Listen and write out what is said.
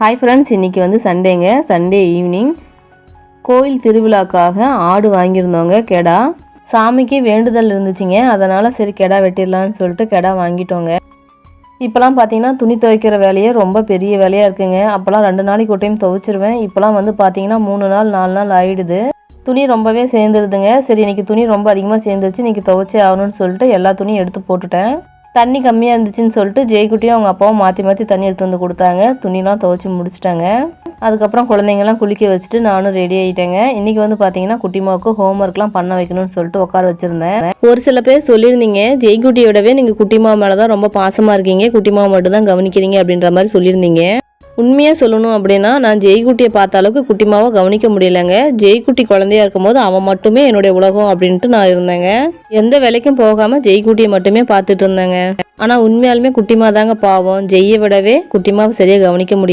Hi friends இன்றைக்கி வந்து சண்டேங்க Sunday evening கோயில் திருவிழாக்காக ஆடு வாங்கியிருந்தோங்க கெடா. சாமிக்கு வேண்டுதல் இருந்துச்சுங்க. அதனால் சரி கெடா வெட்டிடலான்னு சொல்லிட்டு கெடா வாங்கிட்டோங்க. இப்போலாம் பார்த்தீங்கன்னா துணி துவைக்கிற வேலையே ரொம்ப பெரிய வேலையாக இருக்குங்க. அப்போல்லாம் ரெண்டு நாளைக்கு ஒரு டைம் துவைச்சிருவேன். இப்போலாம் வந்து பார்த்தீங்கன்னா மூணு நாள் நாலு நாள் ஆகிடுது துணி ரொம்பவே சேர்ந்துருதுங்க. சரி இன்றைக்கி துணி ரொம்ப அதிகமாக சேர்ந்துருச்சு. இன்னைக்கு துவைச்சே ஆகணும்னு சொல்லிட்டு எல்லா துணியும் எடுத்து போட்டுட்டேன். தண்ணி கம்மியாக இருந்துச்சுன்னு சொல்லிட்டு ஜெய்குட்டியும் அவங்க அப்பாவும் மாற்றி மாற்றி தண்ணி எடுத்து வந்து கொடுத்தாங்க. துணிலாம் துவைச்சி முடிச்சிட்டாங்க. அதுக்கப்புறம் குழந்தைங்கலாம் குளிக்க வச்சுட்டு நானும் ரெடி ஆகிட்டேங்க இன்றைக்கி வந்து பார்த்தீங்கன்னா குட்டிமாவுக்கு ஹோம் ஒர்க்லாம் பண்ண வைக்கணும்னு சொல்லிட்டு உட்கார வச்சுருந்தேன். ஒரு சில பேர் சொல்லியிருந்தீங்க ஜெய்குட்டியோடவே நீங்கள் குட்டிமா மேலே தான் ரொம்ப பாசமாக இருக்கீங்க. குட்டிமா மட்டும் தான் கவனிக்கிறீங்க அப்படின்ற மாதிரி சொல்லியிருந்தீங்க. உண்மையாக சொல்லணும் அப்படின்னா நான் ஜெய்குட்டியை பார்த்த அளவுக்கு குட்டிமாவை கவனிக்க முடியலங்க. ஜெய்குட்டி குழந்தையா இருக்கும்போது அவன் மட்டுமே என்னுடைய உலகம் அப்படின்ட்டு நான் இருந்தேங்க. எந்த வேலைக்கும் போகாமல் ஜெய்குட்டியை மட்டுமே பார்த்துட்டு இருந்தேங்க. ஆனால் உண்மையாலுமே குட்டிமா தாங்க பாவம். ஜெய்யை விடவே குட்டிமாவை சரியாக கவனிக்க முடியும்